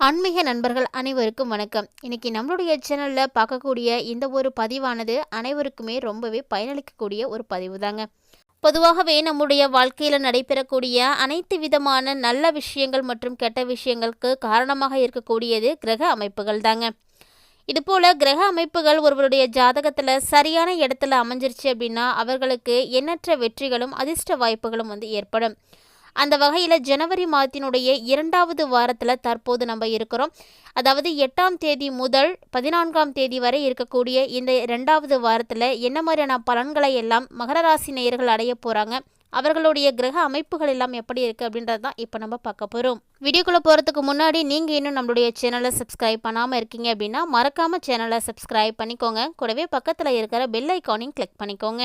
ஆன்மீக நண்பர்கள் அனைவருக்கும் வணக்கம். இன்னைக்கு நம்மளுடைய சேனலில் பார்க்கக்கூடிய இந்த ஒரு பதிவானது அனைவருக்குமே ரொம்பவே பயனளிக்கக்கூடிய ஒரு பதிவு தாங்க பொதுவாகவே நம்முடைய வாழ்க்கையில் நடைபெறக்கூடிய அனைத்து விதமான நல்ல விஷயங்கள் மற்றும் கெட்ட விஷயங்களுக்கு காரணமாக இருக்கக்கூடியது கிரக அமைப்புகள் தாங்க இதுபோல் கிரக அமைப்புகள் ஒருவருடைய ஜாதகத்தில் சரியான இடத்துல அமைஞ்சிருச்சு அப்படின்னா அவர்களுக்கு எண்ணற்ற வெற்றிகளும் அதிர்ஷ்ட வாய்ப்புகளும் வந்து ஏற்படும். அந்த வகையில் ஜனவரி மாதத்தினுடைய இரண்டாவது வாரத்தில் தற்போது நம்ம இருக்கிறோம். அதாவது எட்டாம் தேதி முதல் பதினான்காம் தேதி வரை இருக்கக்கூடிய இந்த ரெண்டாவது வாரத்தில் என்ன மாதிரியான பலன்களை எல்லாம் மகர ராசி நேயர்கள் அடைய போகிறாங்க அவர்களுடைய கிரக அமைப்புகள் எல்லாம் எப்படி இருக்குது அப்படின்றது தான் இப்போ நம்ம பார்க்க போகிறோம் வீடியோக்குள்ளே போகிறதுக்கு முன்னாடி நீங்கள் இன்னும் நம்மளுடைய சேனலை சப்ஸ்கிரைப் பண்ணாமல் இருக்கீங்க அப்படின்னா மறக்காமல் சேனலை சப்ஸ்கிரைப் பண்ணிக்கோங்க. கூடவே பக்கத்தில் இருக்கிற பெல் ஐக்கானையும் கிளிக் பண்ணிக்கோங்க.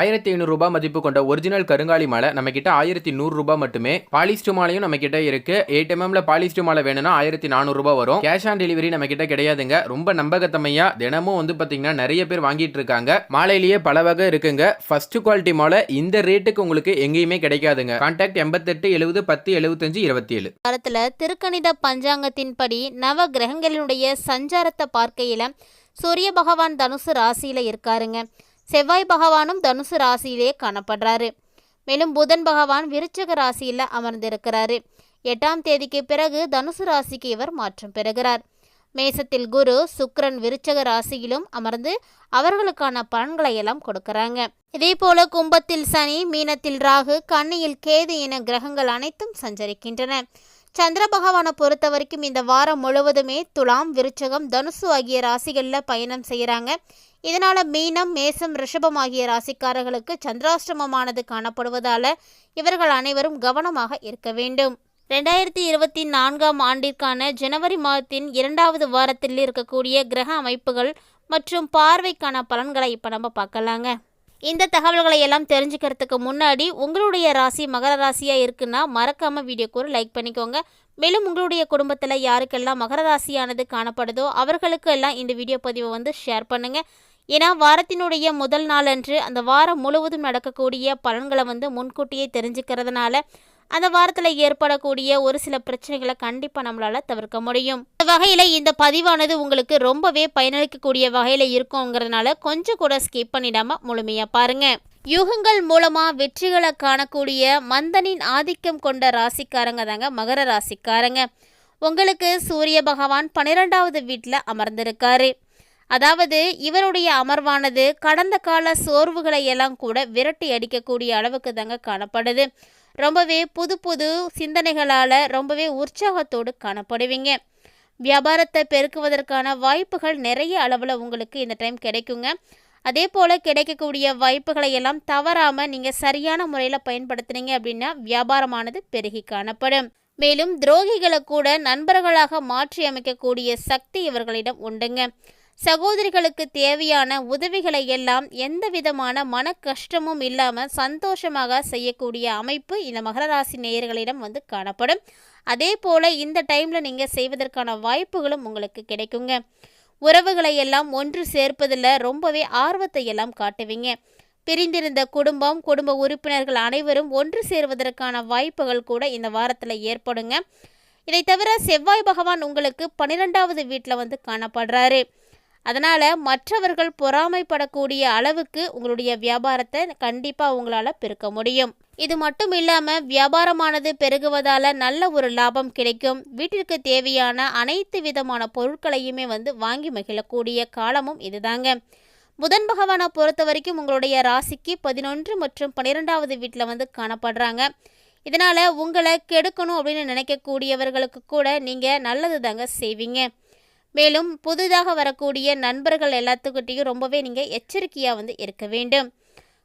ஆயிரத்தி ஐநூறுரூபா மதிப்பு கொண்ட ஒரிஜினல் கருங்காலி மாலை நம்ம கிட்ட ஆயிரத்தி நூறுரூபா மட்டுமே. பாலிஸ்டு மாலையும் நம்ம கிட்ட இருக்கு எயிட் எம்எம்ல பாலிஸ்டு மாலை வேணும்னா ஆயிரத்தி நானூறுரூபா வரும். கேஷ் ஆன் டெலிவரி நம்ம கிட்ட கிடையாதுங்க. ரொம்ப நம்பகத்தமையா தினமும் வந்து பாத்தீங்கன்னா நிறைய பேர் வாங்கிட்டு இருக்காங்க. மாலையிலேயே பல வகை இருக்குங்க. ஃபர்ஸ்ட் குவாலிட்டி மாலை இந்த ரேட்டுக்கு உங்களுக்கு எங்கேயுமே கிடைக்காதுங்க. கான்டாக்ட் எண்பத்தெட்டு எழுபது பத்து எழுபத்தஞ்சு இருபத்தி ஏழு வாரத்தில் திருக்கணித பஞ்சாங்கத்தின்படி நவ கிரகங்களினுடைய சஞ்சாரத்தை பார்க்கையில் சூரிய பகவான் தனுசு ராசியில் இருக்காருங்க. செவ்வாய் பகவானும் தனுசு ராசியிலே காணப்படுறாரு. மேலும் புதன் பகவான் விருச்சக ராசியில் அமர்ந்திருக்கிறாரு. எட்டாம் தேதிக்கு பிறகு தனுசு ராசிக்கு இவர் மாற்றம் பெறுகிறார். மேசத்தில் குரு சுக்ரன் விருச்சக ராசியிலும் அமர்ந்து அவர்களுக்கான பலன்களை எல்லாம் கொடுக்கறாங்க. இதே போல கும்பத்தில் சனி மீனத்தில் ராகு கண்ணியில் கேது என கிரகங்கள் அனைத்தும் சஞ்சரிக்கின்றன. சந்திர பகவானை பொறுத்த வரைக்கும் இந்த வாரம் முழுவதுமே துலாம் விருச்சகம் தனுசு ஆகிய ராசிகளில் பயணம் செய்கிறாங்க இதனால் மீனம் மேசம் ரிஷபம் ஆகிய ராசிக்காரர்களுக்கு சந்திராஷ்டமமானது காணப்படுவதால் இவர்கள் அனைவரும் கவனமாக இருக்க வேண்டும். ரெண்டாயிரத்தி இருபத்தி நான்காம் ஆண்டிற்கான ஜனவரி மாதத்தின் இரண்டாவது வாரத்தில் இருக்கக்கூடிய கிரக அமைப்புகள் மற்றும் பார்வைக்கான பலன்களை இப்போ நம்ம பார்க்கலாங்க. இந்த தகவல்களை எல்லாம் தெரிஞ்சுக்கிறதுக்கு முன்னாடி உங்களுடைய ராசி மகர ராசியாக இருக்குன்னா மறக்காமல் வீடியோக்கு ஒரு லைக் பண்ணிக்கோங்க. மேலும் உங்களுடைய குடும்பத்தில் யாருக்கெல்லாம் மகர ராசியானது காணப்படுதோ அவர்களுக்கு எல்லாம் இந்த வீடியோ பதிவை வந்து ஷேர் பண்ணுங்கள் ஏன்னா வாரத்தினுடைய முதல் நாளன்று அந்த வாரம் முழுவதும் நடக்கக்கூடிய பலன்களை வந்து முன்கூட்டியே தெரிஞ்சுக்கிறதுனால அந்த வாரத்தில் ஏற்படக்கூடிய ஒரு சில பிரச்சனைகளை கண்டிப்பாக நம்மளால் தவிர்க்க முடியும். இந்த வகையில் இந்த பதிவானது உங்களுக்கு ரொம்பவே பயனளிக்கக்கூடிய வகையில் இருக்குங்கிறதுனால கொஞ்சம் கூட ஸ்கிப் பண்ணிடாமல் முழுமையாக பாருங்கள் யூகங்கள் மூலமாக வெற்றிகளை காணக்கூடிய மந்தனின் ஆதிக்கம் கொண்ட ராசிக்காரங்க தாங்க மகர ராசிக்காரங்க. உங்களுக்கு சூரிய பகவான் பன்னிரெண்டாவது வீட்டில் அமர்ந்திருக்காரு. அதாவது இவருடைய அமர்வானது கடந்த கால சோர்வுகளை எல்லாம் கூட விரட்டி அடிக்கக்கூடிய அளவுக்கு தாங்க காணப்படுது. ரொம்பவே புது புது சிந்தனைகளால் ரொம்பவே உற்சாகத்தோடு காணப்படுவீங்க. வியாபாரத்தை பெருக்குவதற்கான வாய்ப்புகள் நிறைய அளவில் உங்களுக்கு இந்த டைம் கிடைக்குங்க. அதே போல் கிடைக்கக்கூடிய வாய்ப்புகளை எல்லாம் தவறாமல் நீங்கள் சரியான முறையில் பயன்படுத்துனீங்க அப்படின்னா வியாபாரமானது பெருகி காணப்படும். மேலும் துரோகிகளை கூட நண்பர்களாக மாற்றி அமைக்கக்கூடிய சக்தி இவர்களிடம் உண்டுங்க. சகோதரிகளுக்கு தேவையான உதவிகளை எல்லாம் எந்த விதமான மன கஷ்டமும் இல்லாமல் சந்தோஷமாக செய்யக்கூடிய அமைப்பு இந்த மகர ராசி நேயர்களிடம் வந்து காணப்படும். அதே போல் இந்த டைமில் நீங்கள் செய்வதற்கான வாய்ப்புகளும் உங்களுக்கு கிடைக்குங்க. உறவுகளை எல்லாம் ஒன்று சேர்ப்பதில் ரொம்பவே ஆர்வத்தை எல்லாம் காட்டுவீங்க. பிரிந்திருந்த குடும்பம் குடும்ப உறுப்பினர்கள் அனைவரும் ஒன்று சேர்வதற்கான வாய்ப்புகள் கூட இந்த வாரத்தில் ஏற்படுங்க. இதை தவிர செவ்வாய் பகவான் உங்களுக்கு பன்னிரெண்டாவது வீட்டில் வந்து காணப்படுறாரு. அதனால் மற்றவர்கள் பொறாமைப்படக்கூடிய அளவுக்கு உங்களுடைய வியாபாரத்தை கண்டிப்பாக உங்களால் பெருக்க முடியும். இது மட்டும் இல்லாமல் வியாபாரமானது பெருகுவதால் நல்ல ஒரு லாபம் கிடைக்கும். வீட்டிற்கு தேவையான அனைத்து விதமான பொருட்களையுமே வந்து வாங்கி மகிழக்கூடிய காலமும் இதுதாங்க. புதன் பகவானை பொறுத்த வரைக்கும் உங்களுடைய ராசிக்கு பதினொன்று மற்றும் பன்னிரெண்டாவது வீட்டில் வந்து காணப்படுறாங்க. இதனால் உங்களை கெடுக்கணும் அப்படின்னு நினைக்கக்கூடியவர்களுக்கு கூட நீங்கள் நல்லது தாங்க செய்வீங்க. மேலும் புதிதாக வரக்கூடிய நண்பர்கள் எல்லாத்துக்கிட்டையும் ரொம்பவே நீங்கள் எச்சரிக்கையாக வந்து இருக்க வேண்டும்.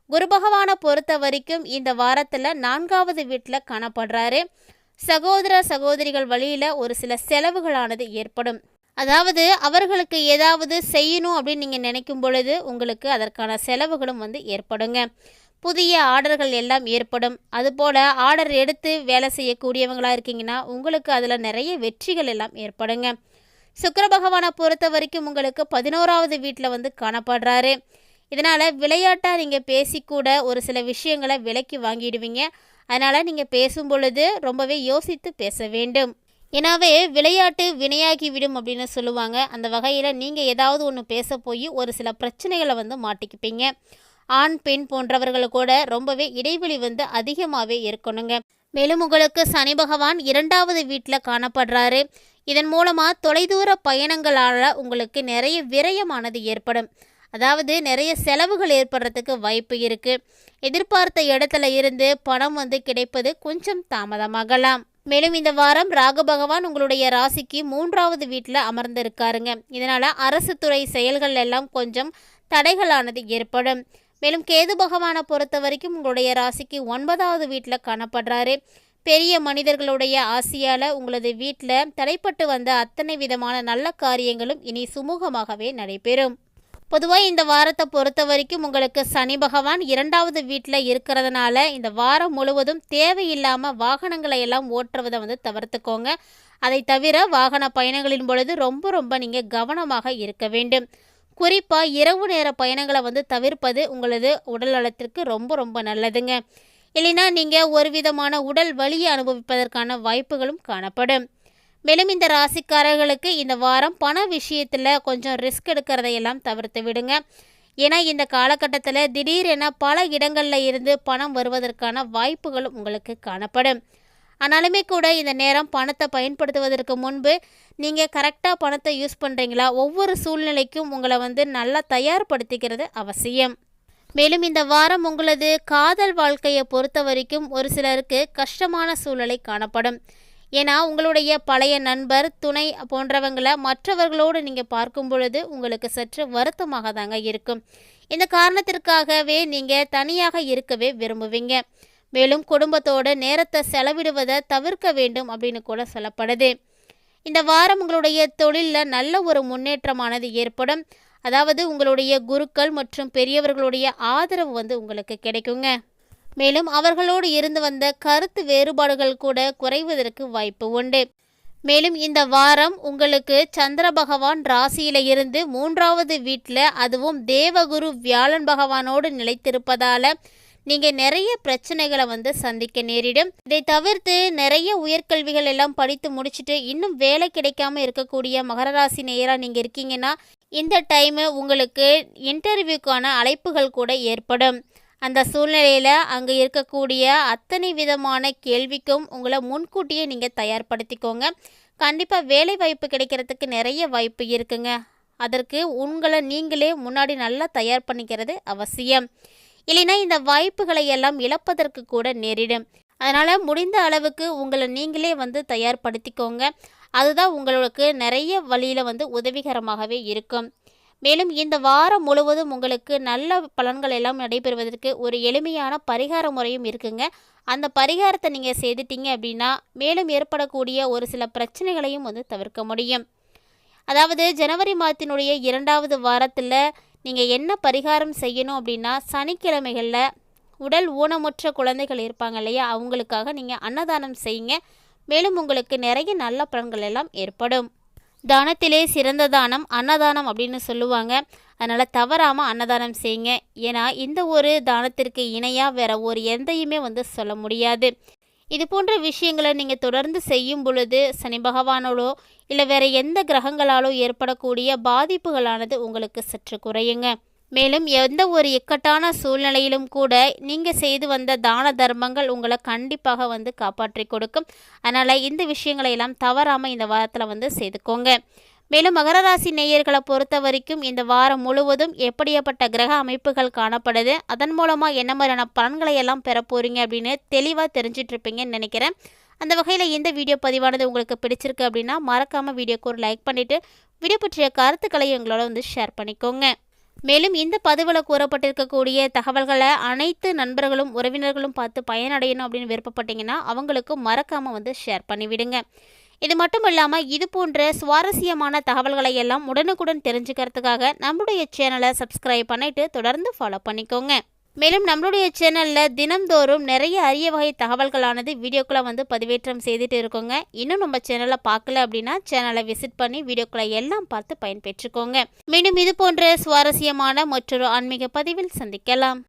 குரு பகவானை பொறுத்த வரைக்கும் இந்த வாரத்தில் நான்காவது வீட்டில் காணப்படுறாரு. சகோதர சகோதரிகள் வழியில் ஒரு சில செலவுகளானது ஏற்படும். அதாவது அவர்களுக்கு ஏதாவது செய்யணும் அப்படின்னு நீங்கள் நினைக்கும் பொழுது உங்களுக்கு அதற்கான செலவுகளும் வந்து ஏற்படுங்க. புதிய ஆர்டர்கள் எல்லாம் ஏற்படும். அதுபோல் ஆர்டர் எடுத்து வேலை செய்யக்கூடியவங்களாக இருக்கீங்கன்னா உங்களுக்கு அதில் நிறைய வெற்றிகள் எல்லாம் ஏற்படுங்க. சுக்கர பகவானை பொறுத்த வரைக்கும் உங்களுக்கு பதினோராவது வீட்டில் வந்து காணப்படுறாரு. இதனால் விளையாட்டாக நீங்கள் பேசிக்கூட ஒரு சில விஷயங்களை விலக்கி வாங்கிடுவீங்க. அதனால் நீங்கள் பேசும் பொழுது ரொம்பவே யோசித்து பேச வேண்டும். ஏன்னாவே விளையாட்டு வினையாகி விடும் அப்படின்னு சொல்லுவாங்க. அந்த வகையில் நீங்கள் ஏதாவது ஒன்று பேச போய் ஒரு சில பிரச்சனைகளை வந்து மாட்டிக்குப்பீங்க. ஆண் பெண் போன்றவர்கள் கூட ரொம்பவே இடைவெளி வந்து அதிகமாகவே இருக்கணுங்க. மேலும் உங்களுக்கு சனி பகவான் இரண்டாவது வீட்டில் காணப்படுறாரு. இதன் மூலமாக தொலைதூர பயணங்களால் உங்களுக்கு நிறைய விரயமானது ஏற்படும். அதாவது நிறைய செலவுகள் ஏற்படுறதுக்கு வாய்ப்பு இருக்குது எதிர்பார்த்த இடத்துல இருந்து பணம் வந்து கிடைப்பது கொஞ்சம் தாமதமாகலாம். மேலும் இந்த வாரம் ராகு பகவான் உங்களுடைய ராசிக்கு மூன்றாவது வீட்டில் அமர்ந்திருக்காருங்க. இதனால் அரசு துறை செயல்கள் எல்லாம் கொஞ்சம் தடைகளானது ஏற்படும். மேலும் கேது பகவானை பொறுத்த வரைக்கும் உங்களுடைய ராசிக்கு ஒன்பதாவது வீட்டில் காணப்படுறாரு. பெரிய மனிதர்களுடைய ஆசையால் உங்களது வீட்டில் தடைப்பட்டு வந்த அத்தனை விதமான நல்ல காரியங்களும் இனி சுமூகமாகவே நடைபெறும். பொதுவாக இந்த வாரத்தை பொறுத்த வரைக்கும் உங்களுக்கு சனி பகவான் இரண்டாவது வீட்டில் இருக்கிறதுனால இந்த வாரம் முழுவதும் தேவையில்லாமல் வாகனங்களை எல்லாம் ஓட்டுறதை வந்து தவிர்த்துக்கோங்க. அதை தவிர வாகன பயணங்களின் பொழுது ரொம்ப ரொம்ப நீங்கள் கவனமாக இருக்க வேண்டும். குறிப்பாக இரவு நேர பயணங்களை வந்து தவிர்ப்பது உங்களது உடல் நலத்திற்கு ரொம்ப ரொம்ப நல்லதுங்க. இல்லைன்னா நீங்கள் ஒரு விதமான உடல் வலியை அனுபவிப்பதற்கான வாய்ப்புகளும் காணப்படும். மேலும் இந்த ராசிக்காரர்களுக்கு இந்த வாரம் பண விஷயத்தில் கொஞ்சம் ரிஸ்க் எடுக்கிறதையெல்லாம் தவிர்த்து விடுங்க. ஏன்னா இந்த காலகட்டத்தில் திடீரென பல இடங்களில் இருந்து பணம் வருவதற்கான வாய்ப்புகளும் உங்களுக்கு காணப்படும். ஆனாலுமே கூட இந்த நேரம் பணத்தை பயன்படுத்துவதற்கு முன்பு நீங்கள் கரெக்டாக பணத்தை யூஸ் பண்ணுறீங்களா ஒவ்வொரு சூழ்நிலைக்கும் உங்களை வந்து நல்லா தயார்படுத்திக்கிறது அவசியம். மேலும் இந்த வாரம் உங்களது காதல் வாழ்க்கையை பொறுத்த வரைக்கும் ஒரு சிலருக்கு கஷ்டமான சூழ்நிலை காணப்படும். ஏன்னா உங்களுடைய பழைய நண்பர் துணை போன்றவங்களை மற்றவர்களோடு நீங்கள் பார்க்கும் பொழுது உங்களுக்கு சற்று வருத்தமாக தாங்க இருக்கும். இந்த காரணத்திற்காகவே நீங்கள் தனியாக இருக்கவே விரும்புவீங்க. மேலும் குடும்பத்தோடு நேரத்தை செலவிடுவதை தவிர்க்க வேண்டும் அப்படின்னு கூட சொல்லப்படுது. இந்த வாரம் உங்களுடைய தொழிலில் நல்ல ஒரு முன்னேற்றமானது ஏற்படும். அதாவது உங்களுடைய குருக்கள் மற்றும் பெரியவர்களுடைய ஆதரவு வந்து உங்களுக்கு கிடைக்குங்க. மேலும் அவர்களோடு இருந்து வந்த கருத்து வேறுபாடுகள் கூட குறைவதற்கு வாய்ப்பு உண்டு. மேலும் இந்த வாரம் உங்களுக்கு சந்திர பகவான் ராசியில இருந்து மூன்றாவது வீட்டில் அதுவும் தேவகுரு வியாழன் பகவானோடு நிலைத்திருப்பதால நீங்கள் நிறைய பிரச்சனைகளை வந்து சந்திக்க நேரிடும். இதை தவிர்த்து நிறைய உயர்கல்விகள் எல்லாம் படித்து முடிச்சுட்டு இன்னும் வேலை கிடைக்காம இருக்கக்கூடிய மகர ராசி நேராக நீங்கள் இருக்கீங்கன்னா இந்த டைமு உங்களுக்கு இன்டர்வியூக்கான அழைப்புகள் கூட ஏற்படும். அந்த சூழ்நிலையில் அங்கே இருக்கக்கூடிய அத்தனை விதமான கேள்விக்கும் உங்களை முன்கூட்டியே நீங்கள் தயார்படுத்திக்கோங்க. கண்டிப்பாக வேலை வாய்ப்பு கிடைக்கிறதுக்கு நிறைய வாய்ப்பு இருக்குங்க. அதற்கு உங்களை நீங்களே முன்னாடி நல்லா தயார் பண்ணிக்கிறது அவசியம். இல்லைன்னா இந்த வாய்ப்புகளை எல்லாம் இழப்பதற்கு கூட நேரிடும். அதனால் முடிந்த அளவுக்கு உங்களை நீங்களே வந்து தயார்படுத்திக்கோங்க. அதுதான் உங்களுக்கு நிறைய வழியில் வந்து உதவிகரமாகவே இருக்கும். மேலும் இந்த வாரம் முழுவதும் உங்களுக்கு நல்ல பலன்கள் எல்லாம் நடைபெறுவதற்கு ஒரு எளிமையான பரிகார முறையும் இருக்குங்க. அந்த பரிகாரத்தை நீங்கள் செய்துட்டீங்க அப்படின்னா மேலும் ஏற்படக்கூடிய ஒரு சில பிரச்சனைகளையும் வந்து தவிர்க்க முடியும். அதாவது ஜனவரி மாதத்தினுடைய இரண்டாவது வாரத்தில் நீங்கள் என்ன பரிகாரம் செய்யணும் அப்படின்னா சனிக்கிழமைகளில் உடல் ஊனமுற்ற குழந்தைகள் இருப்பாங்க இல்லையா? அவங்களுக்காக நீங்கள் அன்னதானம் செய்யுங்க. மேலும் உங்களுக்கு நிறைய நல்ல பலன்கள் எல்லாம் ஏற்படும். தானத்திலே சிறந்த தானம் அன்னதானம் அப்படின்னு சொல்லுவாங்க. அதனால் தவறாமல் அன்னதானம் செய்யுங்க. ஏன்னா இந்த ஒரு தானத்திற்கு இணையாக வேற ஒரு எந்தையுமே வந்து சொல்ல முடியாது. இது போன்ற விஷயங்களை நீங்கள் தொடர்ந்து செய்யும் பொழுது சனி பகவானோடோ இல்லை வேற எந்த கிரகங்களாலோ ஏற்படக்கூடிய பாதிப்புகளானது உங்களுக்கு சற்று குறையுங்க. மேலும் எந்த ஒரு இக்கட்டான சூழ்நிலையிலும் கூட நீங்கள் செய்து வந்த தான தர்மங்கள் உங்களை கண்டிப்பாக வந்து காப்பாற்றி கொடுக்கும். அதனால் இந்த விஷயங்களை எல்லாம் தவறாமல் இந்த வாரத்தில் வந்து செய்துக்கோங்க. மேலும் மகர ராசி நேயர்களை பொறுத்த வரைக்கும் இந்த வாரம் முழுவதும் எப்படியாப்பட்ட கிரக அமைப்புகள் காணப்படுது அதன் மூலமாக என்ன மாதிரியான பலன்களை எல்லாம் பெற போகிறீங்க அப்படின்னு தெளிவாக தெரிஞ்சிட்ருப்பீங்கன்னு நினைக்கிறேன். அந்த வகையில் இந்த வீடியோ பதிவானது உங்களுக்கு பிடிச்சிருக்கு அப்படின்னா மறக்காமல் வீடியோக்கு ஒரு லைக் பண்ணிவிட்டு வீடியோ பற்றிய கருத்துக்களை எங்களோட வந்து ஷேர் பண்ணிக்கோங்க. மேலும் இந்த பதிவில் கூறப்பட்டிருக்கக்கூடிய தகவல்களை அனைத்து நண்பர்களும் உறவினர்களும் பார்த்து பயனடையணும் அப்படின்னு விருப்பப்பட்டீங்கன்னா அவங்களுக்கு மறக்காமல் வந்து ஷேர் பண்ணிவிடுங்க. இது மட்டும் இல்லாமல் இது போன்ற சுவாரஸ்யமான தகவல்களை எல்லாம் உடனுக்குடன் தெரிஞ்சுக்கிறதுக்காக நம்முடைய சேனலை சப்ஸ்கிரைப் பண்ணிட்டு தொடர்ந்து ஃபாலோ பண்ணிக்கோங்க. மேலும் நம்மளுடைய சேனலில் தினம்தோறும் நிறைய அரிய வகை தகவல்களானது வீடியோக்களை வந்து பதிவேற்றம் செய்துட்டு இருக்கோங்க. இன்னும் நம்ம சேனலை பார்க்கல அப்படின்னா சேனலை விசிட் பண்ணி வீடியோக்களை எல்லாம் பார்த்து பயன்பெற்றுக்கோங்க. மீண்டும் இது போன்ற சுவாரஸ்யமான மற்றொரு ஆன்மீக பதிவில் சந்திக்கலாம்.